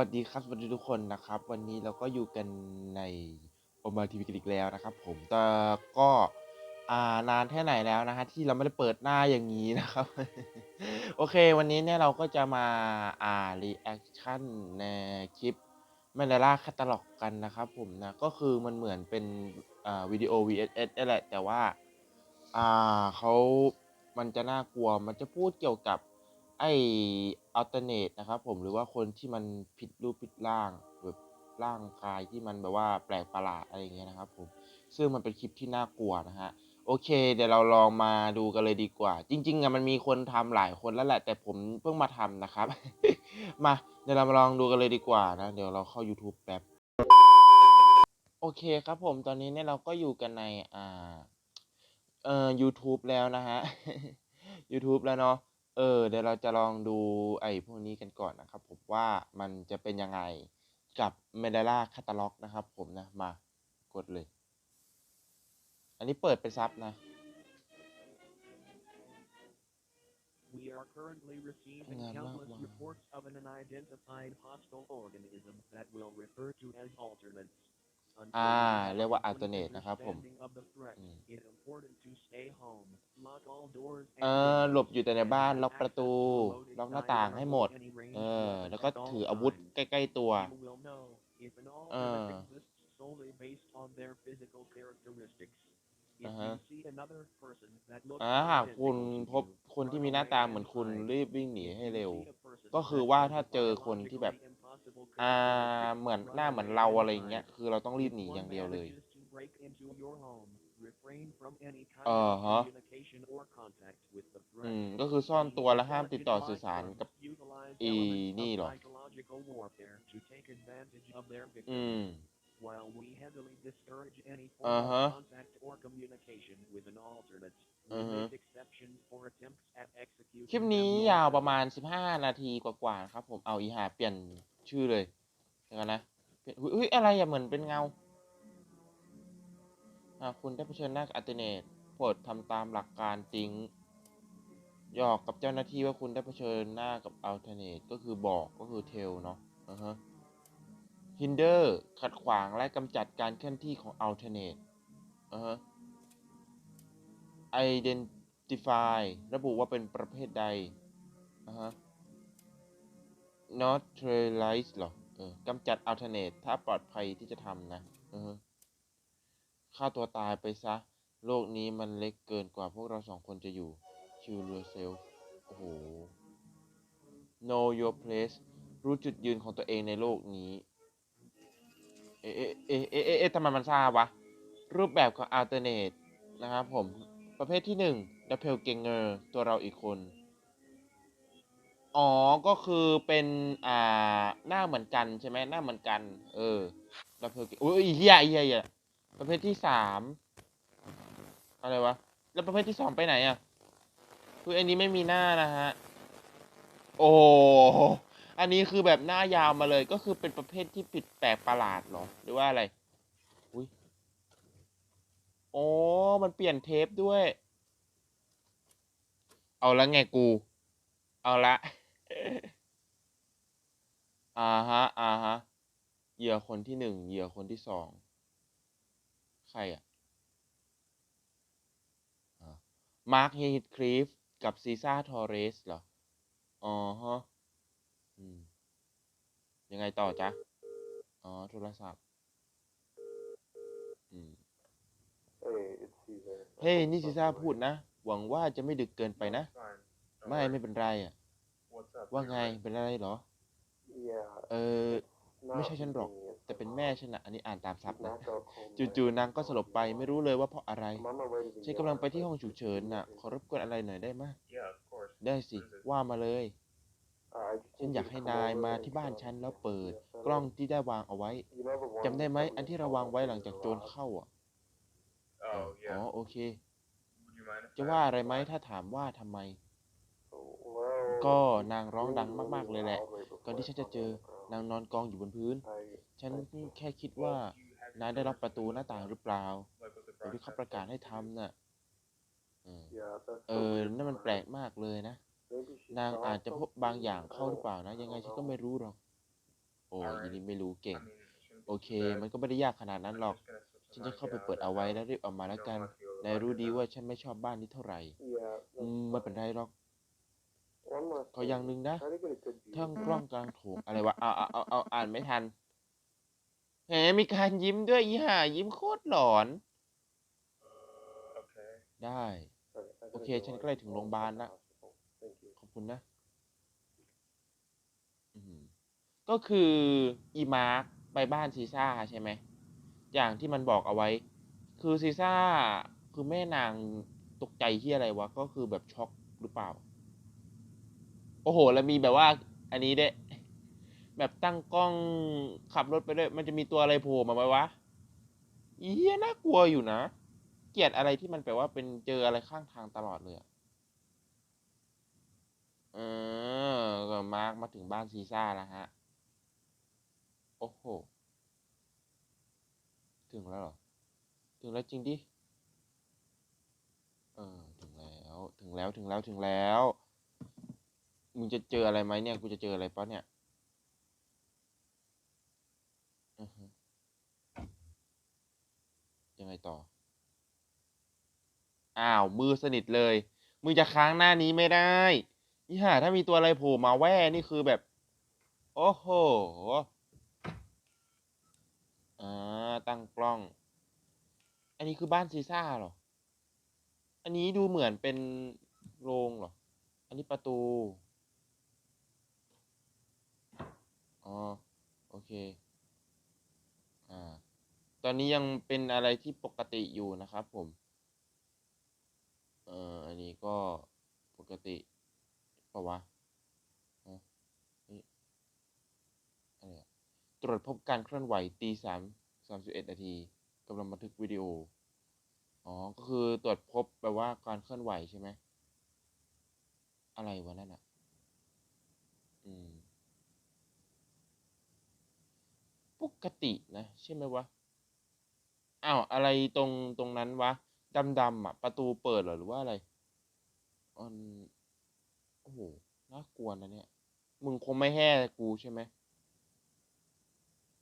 สวัสดีครับ สวัสดีทุกคนนะครับ วันนี้เราก็อยู่กันในโอมาทีวีกันอีกแล้วนะครับ ผมแต่ก็อ่านานแค่ไหนแล้วนะฮะที่เราไม่ได้เปิดหน้าอย่างนี้นะครับ โอเค วันนี้เนี่ยเราก็จะมาอ่ารีแอคชั่นในคลิปแมนดาร่าคาตาล็อกกันนะครับ ผมนะก็คือมันเหมือนเป็นอ่าวิดีโอ VSS นี่แหละแต่ว่าอ่าเขามันจะน่ากลัวมันจะพูดเกี่ยวกับ ไออัลเทอร์เนทนะครับผมหรือว่าคนที่มันผิดรูปผิดร่างแบบร่างกายที่มันแบบว่าแปลกประหลาดอะไรอย่างเงี้ยนะครับผมซึ่งมันเป็นคลิปที่น่ากลัวนะฮะโอเค เดี๋ยวเราลองมาดูกันเลยดีกว่า จริงๆอะมันมีคนทำหลายคนแล้วแหละ แต่ผมเพิ่งมาทำนะครับ มาเดี๋ยวเรามาลองดูกันเลยดีกว่านะเดี๋ยวเราเข้า YouTube แป๊บโอเคครับผมตอนนี้เนี่ยเราก็อยู่กันในอ่าเอ่อ YouTube แล้วนะฮะ YouTube แล้วเนาะ เออเดี๋ยวเราจะลองดูไอ้พวกนี้กันก่อนนะครับ ผมว่ามันจะเป็นยังไงกับ m e d a l a Catalog นะครับ ผมนะมากดเลย อันนี้เปิดเป็นซับนะ We are currently receiving Nga countless naman. reports of an unidentified hostile organism that will refer to as alternates. Until อ่า we have เรียกว่า a complete alternate นะครับผม understanding of the threat, อืม It's important to stay home, lock all doors เออหลบอยู่แต่ในบ้านล็อกประตูล็อกหน้าต่างให้หมด เออ แล้วก็ถืออาวุธใกล้ ๆ ตัวเออ Uh-huh. อ่าหากคุณพบคนที่มีหน้าตาเหมือนคุณรีบวิ่งหนีให้เร็ว ก็คือว่าถ้าเจอคนที่แบบ อ่า เหมือนหน้าเหมือนเราอะไรเงี้ย คือเราต้องรีบหนีอย่างเดียวเลย อ่า of ฮะ communication or contact with the อื threat. มก็คือซ่อนตัวและห้ามติดต่อสื่อสาร Intelligent กับ platforms utilize อี elements นี่ of เหรอ psychological warfare to take advantage of their อืม victims. While we heavily discourage any form Uh-huh. of contact or communication with an alternate, we Uh-huh. make exceptions for attempts at คลิป executing นี้ them ยาวประ lawfully. มาณ 15 นาทีกว่าๆนะครับผมเอาอีหาเปลี่ยนชื่อเลยเดี๋ยวก่อนนะเปลี่ยนอุ๊ยอุ๊ยอะไรอะเหมือนเป็นเงา อ่าคุณได้เผชิญหน้ากับอัลเทเนทโปรดทำตามหลักการจริงหยอกกับเจ้าหน้าที่ว่าคุณได้เผชิญหน้ากับอัลเทเนทก็คือบอกก็คือเทลเนาะอ่าฮะ hinder ขัดขวางและกำจัดการเคลื่อนที่ของ alternate อ่าฮะ identify ระบุว่าเป็นประเภทใดอ่าฮะ neutralize หรอ เออกำจัด alternate ถ้าปลอดภัยที่จะทำนะ อือฮะ ฆ่าตัวตายไปซะ โลกนี้มันเล็กเกินกว่าพวกเราสองคนจะอยู่ Kill yourself โอ้โห know your place รู้จุดยืนของตัวเองในโลกนี้ เอ๊ะเอ๊ะเอ๊ะเอ๊ะเอ๊ะทำไมมันทราวะ รูปแบบของ alternate นะครับผม ประเภทที่หนึ่ง doppelganger ตัวเราอีกคน อ๋อ ก็คือเป็น อ่า หน้าเหมือนกันใช่ไหมหน้าเหมือนกัน เออ doppelganger อุ้ยเฮียเฮียเฮีย ประเภทที่สามอะไรวะ แล้วประเภทที่สองไปไหนอะคืออันนี้ไม่มีหน้านะฮะ โอ้อันนี้คือแบบหน้ายาวมาเลย ก็คือเป็นประเภทที่ผิดแปลกประหลาดหรอ หรือว่าอะไร อุ้ยโอ้มันเปลี่ยนเทปด้วย เอาละไงกู เอาละ อ่าฮะ อ่าฮะ เหยื่อคนที่หนึ่ง เหยื่อคนที่สอง ใครอะมาร์คเฮดคลีฟกับซีซ่าทอเรสเหรอ อ๋อฮะอืมยังไงต่อจ๊ะ อ๋อ โทรศัพท์อืม Hey, it's Caesar. เฮ้ยนี่ซีซ่าพูดนะ หวังว่าจะไม่ดึกเกินไปนะ Fine. Don't ไม่ worry. ไม่เป็นไรอะ What's up? ว่า You're ไง right. เป็นอะไรเหรอ Yeah. เออ Not ไม่ใช่ฉันหรอก convenient แต่เป็น somehow. แม่ฉันนะอันนี้อ่านตามซับ She's นะ knocked out cold จู่ and ๆนางก็สลบไปไม่รู้เลยว่าเพราะอะไร I'm on my way to the ฉันกำลัง ER, ไปที่ but ห้องฉุกเฉินน่ะ ขอรบกวนอะไรหน่อยได้ไหม Yeah, of course. ได้สิว่ามาเลย Uh, I just ฉัน need อยาก you to ให้ come นาย over มา and ที่บ้าน check ฉัน out แล้ว the เปิด center. กล้องที่ได้วางเอาไว้ You know the one จำได้ไหม that อันที่ we เราวาง saw ไว้ when หลัง we จาก were โจร robbed? เข้าอะ Oh, อ๋อ yeah. โอเค Would you mind if จะ I ว่า asked อะไรไหม why? ถ้าถามว่าทำไม Well, ก็ it นางร้อง really, ดัง really มาก ๆเลยแหละ loud right ก่อน before ที่ I ฉันจะ found เจ it อ on the ground. นางนอนกองอยู่บนพื้น ฉันแค่คิดว่านายได้ล็อกประตูหน้าต่างหรือเปล่าหรือที่เขาประกาศให้ทำน่ะเออนั่นมันแปลกมากเลยนะ นางอาจจะพบบางอย่างเข้าหรือเปล่านะ ยังไงฉันก็ไม่รู้หรอก โอ้ยนี่ไม่รู้เก่ง โอเค มันก็ไม่ได้ยากขนาดนั้นหรอก ฉันจะเข้าไปเปิดเอาไว้แล้วรีบออกมาแล้วกัน นายรู้ดีว่าฉันไม่ชอบบ้านนี้เท่าไหร่ ไม่เป็นไรหรอก ขออย่างห thing. นึ่งนะ Try to get a good view. ทั้งกล้องกลางโถงอะไรวะเอาเอาเอาเอาอ่านไม่ทันแหมมีการยิ้มด้วยอีห่ายิ้มโคตรหลอน Okay. ได้ Sorry, I โอ gotta เค go. ฉัน I ใกล้ถึง called โรงพยาบาล the ละ hospital. Thank you. ขอบคุณนะอืมก็คืออีมาร์คไปบ้านซีซ่าใช่ไหม อย่างที่มันบอกเอาไว้ คือซีซ่าคือแม่นางตกใจที่อะไรวะ ก็คือแบบช็อกหรือเปล่า โอ้โห แล้วมีแบบว่า อันนี้ด้แบบตั้งกล้องขับรถไปด้วยมันจะมีตัวอะไรโผล่มาไหมวะอีเหี้ยน่ากลัวอยู่นะ เกลียดอะไรที่มันแปลว่าเป็นเจออะไรข้างทางตลอดเลยอะเออก็มาร์กมาถึงบ้านซีซ่าแล้วฮะ โอ้โห ถึงแล้วหรอ ถึงแล้วจริงดิ เออ ถึงแล้ว ถึงแล้ว ถึงแล้ว ถึงแล้ว มึงจะเจออะไรไหมเนี่ย กูจะเจออะไรปะเนี่ยยังไงต่อ อ้าว มือสนิทเลย มึงจะค้างหน้านี้ไม่ได้นี่ห่าถ้ามีตัวอะไรโผล่มาแว่นี่คือแบบ โอ้โห อ่า ตั้งกล้อง อันนี้คือบ้านซีซ่าเหรอ อันนี้ดูเหมือนเป็นโรงเหรอ อันนี้ประตู อ๋อ โอเค อ่า ตอนนี้ยังเป็นอะไรที่ปกติอยู่นะครับผม เอ่อ อันนี้ก็ปกติปะวะฮะนี่อะไรตรวจพบการเคลื่อนไหวตีสามสามสิบเอ็ดนาทีกำลังบันทึกวิดีโอ อ๋อ ก็คือตรวจพบแปลว่าการเคลื่อนไหวใช่ไหม อะไรวะนั่นอะ อืม ปกตินะ ใช่ไหมวะ อ้าวอะไรตรงตรงนั้นวะดำดำอะ ประตูเปิดเหรอหรือว่าอะไรมันโอ้โหน่ากลัวนะเนี่ย มึงคงไม่แห่กูใช่ไหม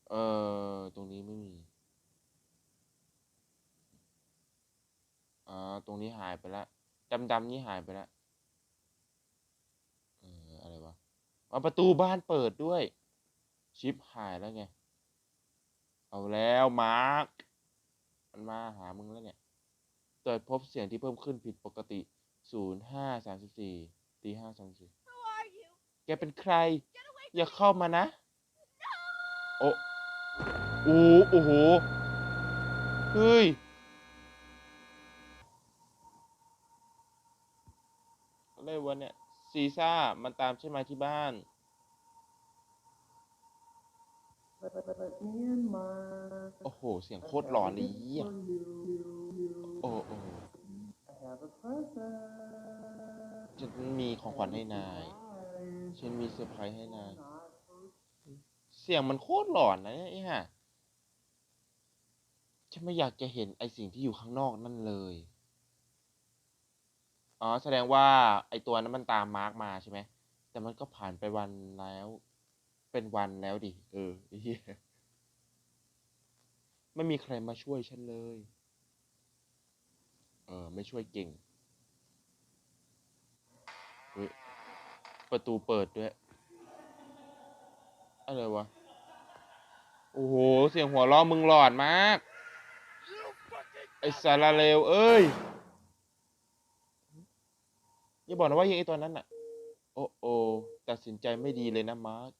เออตรงนี้ไม่มี อ่า ตรงนี้หายไปละดำดำนี่หายไปละเอออะไรวะอ๋อประตูบ้านเปิดด้วย ชิปหายแล้วไง เอาแล้วมาร์คมันมาหามึงแล้วเนี่ยตรวจพบเสียงที่เพิ่มขึ้นผิดปกติศูนย์ห้าสามสิบสี่ตีห้าสามสี่ Who are you? แกเป็นใคร Get away อย่า from เข้ามานะ โอ้โอ้โอ้โห เฮ้ย อะไรวะเนี่ย ซีซ่า มันตามใช่ไหมที่บ้าน โอ้โห เสียงโคตรหลอนเลยเยี่ยโอ้โอ้ฉันมีของขวัญให้นาย ฉันมีเซอร์ไพรส์ให้นาย เสียงมันโคตรหลอนนะเนี่ยไอ้ห่าฉันไม่อยากจะเห็นไอสิ่งที่อยู่ข้างนอกนั่นเลย อ๋อ แสดงว่าไอตัวนั้นมันตามมาร์กมาใช่ไหม แต่มันก็ผ่านไปวันแล้ว เป็นวันแล้วดิ เออไอ้เหี้ยไม่มีใครมาช่วยฉันเลย เออ ไม่ช่วยเก่งเฮ้ยประตูเปิดด้วย อะไรวะ โอ้โห เสียงหัวเราะมึงหลอนมาก ไอสารเลว เอ้ย อย่าบอกนะว่ายังไอตัวนั้นน่ะ โอ้โอตัดสินใจไม่ดีเลยนะมาร์ค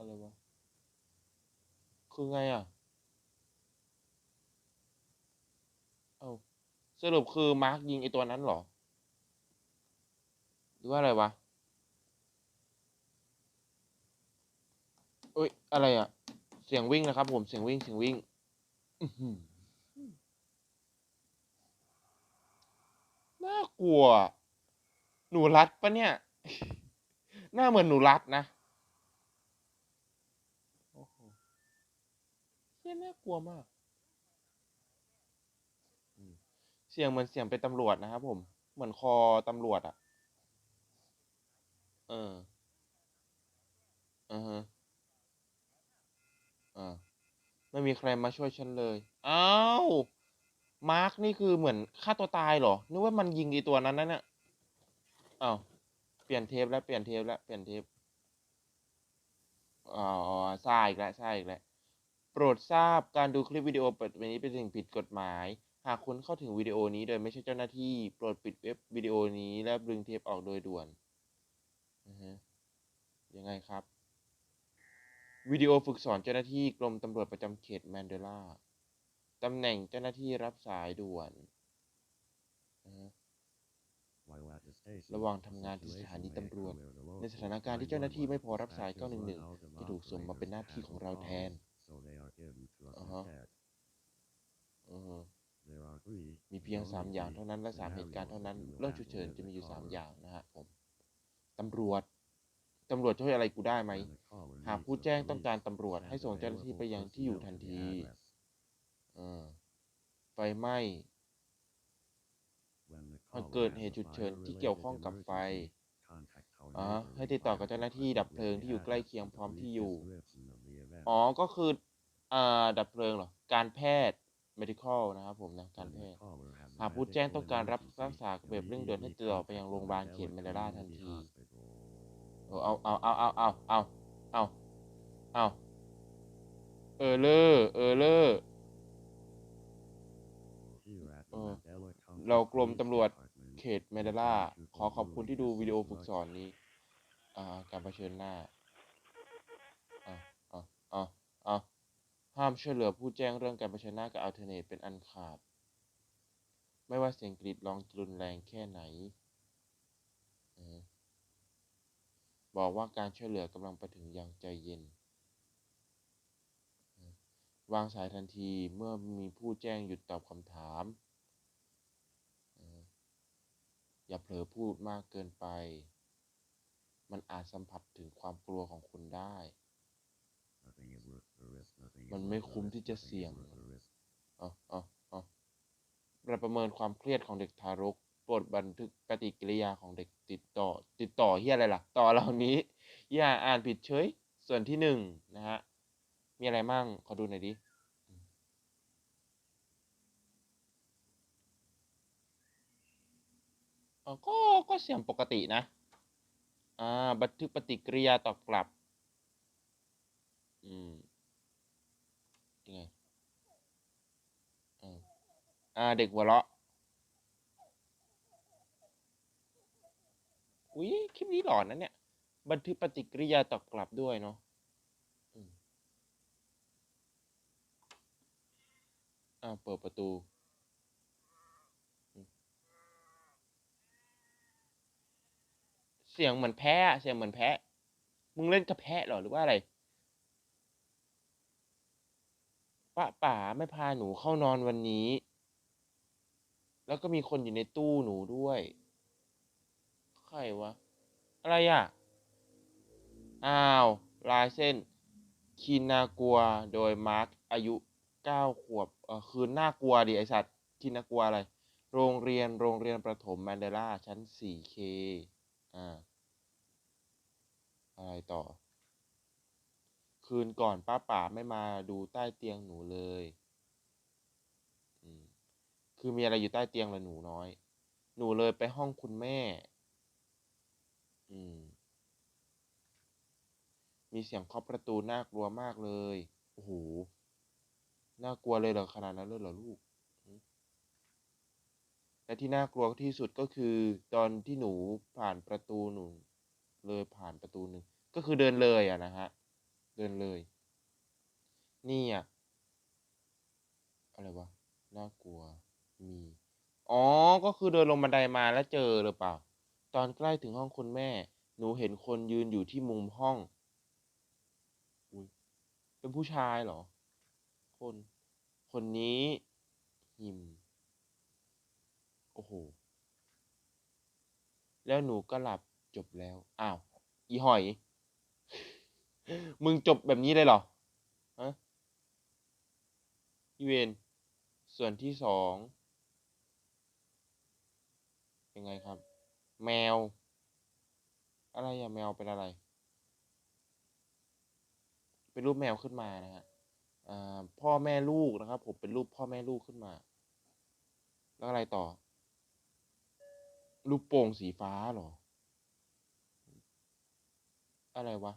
อะไรวะ คือไงอะ เอ้าสรุปคือมาร์คยิงไอตัวนั้นเหรอ หรือว่าอะไรวะเอ้ย อะไรอะ เสียงวิ่งนะครับผม เสียงวิ่ง เสียงวิ่งน่ากลัว หนูรัดปะเนี่ย หน้าเหมือนหนูรัดนะ เน่ยน่กลัวมากเสียงเหมือนเสียงเป็นตำรวจนะครับผม เหมือนคอตำรวจอะเอออือฮะอ่าไม่มีใครมาช่วยฉันเลยอ้าวมาร์กนี่คือเหมือนฆ่าตัวตายเหรอ นึกว่ามันยิงอีตัวนั้นนั่นน่ะอ้าวเปลี่ยนเทปแล้วเปลี่ยนเทปแล้วเปลี่ยนเทปอ๋อใช่อีกแล้วใช่อีกแล้ว โปรดทราบการดูคลิปวิดีโอเปิดวันนี้เป็นสิ่งผิดกฎหมาย หากคุณเข้าถึงวิดีโอนี้โดยไม่ใช่เจ้าหน้าที่ โปรดปิดเว็บวิดีโอนี้และดึงเทปออกโดยด่วนอือฮะยังไงครับ วิดีโอฝึกสอนเจ้าหน้าที่กรมตำรวจประจำเขตแมนเดลาตำแหน่งเจ้าหน้าที่รับสายด่วนอือฮะระหว่างทำงานที่สถานีตำรวจ ในสถานการณ์ที่เจ้าหน้าที่ไม่พอรับสาย 911 จะถูกส่งมาเป็นหน้าที่ของเราแทน อ่าฮะอือฮะมีเพียงสามอย่างเท่านั้นและสามเหตุการณ์เท่านั้นเรื่องฉุกเฉินจะมีอยู่สามอย่างนะฮะผมตำรวจตำรวจช่วยอะไรกูได้ไหม หากผู้แจ้งต้องการตำรวจให้ส่งเจ้าหน้าที่ไปยังที่อยู่ทันทีเออไฟไหม้หากเกิดเหตุฉุกเฉินที่เกี่ยวข้องกับไฟอ๋อให้ติดต่อกับเจ้าหน้าที่ดับเพลิงที่อยู่ใกล้เคียงพร้อมที่อยู่ อ๋อ๋ออก็คือ อ่าดับเพลิงเหรอ การแพทย์ medical นะครับผมนะการแพทย์ หาหากกผู้ผู้แจ้แจ้งงต้ต้อองงกาการรรัรับบรัรักกษาษาแบบเร่งด่วนให้ติดต่อไปยังโรงพยาบาลเขตเมลดาทันทีเออเอาเอาเอาเอาเอาเอาเอาเอาเออเลอร์เออเลอร์เออเราเรากกรรมมตำตำรรววจจเขเขตตเมเมลดดาลาขอขอบคุณที่ดูวิดีโอฝึกสอนนี้ อ่า การเผชิญหน้าอ่าอ่าอ่าอ่าห้ามช่วยเหลือผู้แจ้งเรื่องการเผชิญหน้ากับอัลเทอร์เนทเป็นอันขาด ไม่ว่าเสียงกรีดร้องรุนแรงแค่ไหน บอกว่าการช่วยเหลือกำลังไปถึงอย่างใจเย็น วางสายทันทีเมื่อมีผู้แจ้งหยุดตอบคำถาม อย่าเผลอพูดมากเกินไป มันอาจสัมผัสถึงความกลัวของคุณได้ มันไม่คุ้มที่จะเสี่ยงอ๋ออ๋ออ๋อเราประเมินความเครียดของเด็กทารกโปรดบันทึกปฏิกิริยาของเด็กติดต่อ ติดต่อเฮียอะไรล่ะ ต่อเหล่านี้อย่าอ่านผิดเฉย ส่วนที่หนึ่งนะฮะ มีอะไรมั่ง ขอดูหน่อยดิอืมอ๋อก็ก็เสียงปกตินะ อ่า บันทึกปฏิกิริยาตอบกลับ อืมยังไงอ่าอ่าเด็กหัวเราะอุ้ยคลิปนี้หลอนนะเนี่ย บันทึกปฏิกิริยาตอบกลับด้วยเนาะอืมอ่าเปิดประตูเสียงเหมือนแพะเสียงเหมือนแพะ มึงเล่นกับแพะหรอหรือว่าอะไร ป้าป๋าไม่พาหนูเข้านอนวันนี้ แล้วก็มีคนอยู่ในตู้หนูด้วย ใครวะ อะไรอะ อ้าว ลายเส้น คินากัว โดยมาร์ค อายุเก้าขวบเออคือน่ากลัวดิไอสัตว์คินากัวอะไร โรงเรียน โรงเรียนประถมแมนเดล่าชั้น 4K อ่า อะไรต่อ คืนก่อนป้าป๋าไม่มาดูใต้เตียงหนูเลยคือมีอะไรอยู่ใต้เตียงละหนูน้อย หนูเลยไปห้องคุณแม่ อืม มีเสียงเคาะประตูน่ากลัวมากเลย โอ้โห น่ากลัวเลยเหรอขนาดนั้นเลยเหรอลูก และที่น่ากลัวที่สุดก็คือ ตอนที่หนูผ่านประตูหนู เลยผ่านประตูหนึ่ง ก็คือเดินเลยอะนะฮะ เดินเลย นี่อะอะไรวะ น่ากลัว มี อ๋อ ก็คือเดินลงบันไดมาแล้วเจอหรือเปล่า ตอนใกล้ถึงห้องคุณแม่ หนูเห็นคนยืนอยู่ที่มุมห้อง อุ้ย เป็นผู้ชายเหรอ คน คนนี้หิม โอ้โห แล้วหนูก็หลับจบแล้ว อ้าว อีหอย มึงจบแบบนี้เลยเหรอฮะอีเวนส่วนที่สองยังไงครับ แมว อะไรอะแมวเป็นอะไร เป็นรูปแมวขึ้นมานะฮะพ่อแม่ลูกนะครับ ผมเป็นรูปพ่อแม่ลูกขึ้นมา แล้วอะไรต่อลูกโป่งสีฟ้าเหรอ อะไรวะ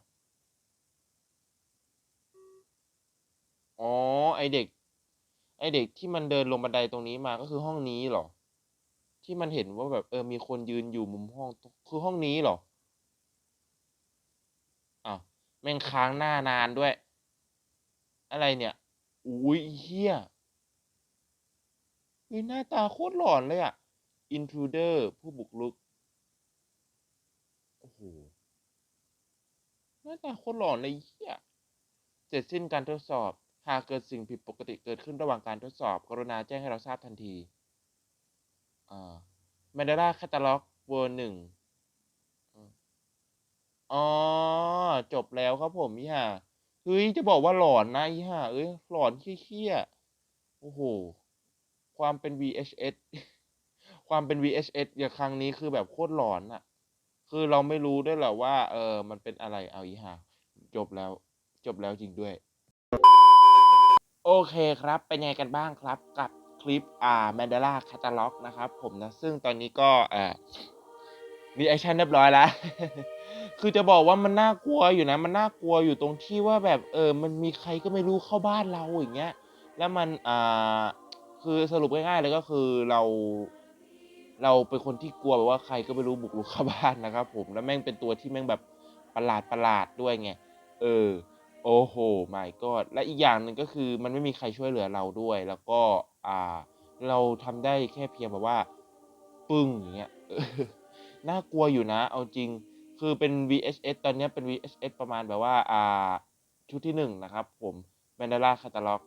อ๋อ ไอเด็ก ไอเด็กที่มันเดินลงบันไดตรงนี้มาก็คือห้องนี้เหรอ ที่มันเห็นว่าแบบเออมีคนยืนอยู่มุมห้องคือห้องนี้เหรออ้าวแม่งค้างหน้านานด้วย อะไรเนี่ยอุ้ยเฮียเฮ้ยหน้าตาโคตรหลอนเลยอะ intruder ผู้บุกรุกโอ้โหหน้าตาโคตรหลอนเลยเฮียเสร็จสิ้นการทดสอบ หากเกิดสิ่งผิดปกติเกิดขึ้นระหว่างการทดสอบ กรุณาแจ้งให้เราทราบทันทีอ่า Mandela Catalog เวอร์หนึ่งอ๋อ จบแล้วครับผมอีห่าเฮ้ย จะบอกว่าหลอนนะอีห่าเอ้ย หลอนเคี้ยๆโอ้โห ความเป็น VHS ความเป็น VHS อย่างครั้งนี้คือแบบโคตรหลอนอะคือเราไม่รู้ด้วยแหละว่า เออ มันเป็นอะไรเอาอีห่าจบแล้ว จบแล้วจริงด้วย โอเคครับ เป็นยังไงกันบ้างครับกับคลิปอ่า Mandela Catalog นะครับ ผมนะ ซึ่งตอนนี้ก็อ่ามีแอคชั่นเรียบร้อยแล้ว คือจะบอกว่ามันน่ากลัวอยู่นะ มันน่ากลัวอยู่ตรงที่ว่าแบบเออ มันมีใครก็ไม่รู้เข้าบ้านเราอย่างเงี้ย แล้วมันอ่าคือสรุปง่ายๆเลยก็คือเรา เราเป็นคนที่กลัวแบบว่าใครก็ไม่รู้บุกรุกเข้าบ้านนะครับ ผม แล้วแม่งเป็นตัวที่แม่งแบบประหลาดประหลาดด้วยไง เออ โอ้โห my god และอีกอย่างหนึ่งก็คือมันไม่มีใครช่วยเหลือเราด้วย แล้วก็อ่าเราทำได้แค่เพียงแบบว่า ปึ้งอย่างเงี้ยน่ากลัวอยู่นะ เอาจริง คือเป็น VHS ตอนนี้เป็น VHS ประมาณแบบว่าอ่าชุดที่หนึ่งนะครับผม Mandela Catalog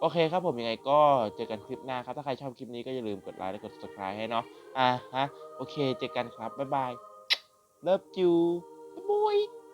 โอเคครับผมยังไงก็เจอกันคลิปหน้าครับ ถ้าใครชอบคลิปนี้ก็อย่าลืมกดไลค์และกด subscribe ให้เนาะอ่าฮะ โอเค เจอกันครับ บ๊ายบาย Love you บ๊ายบาย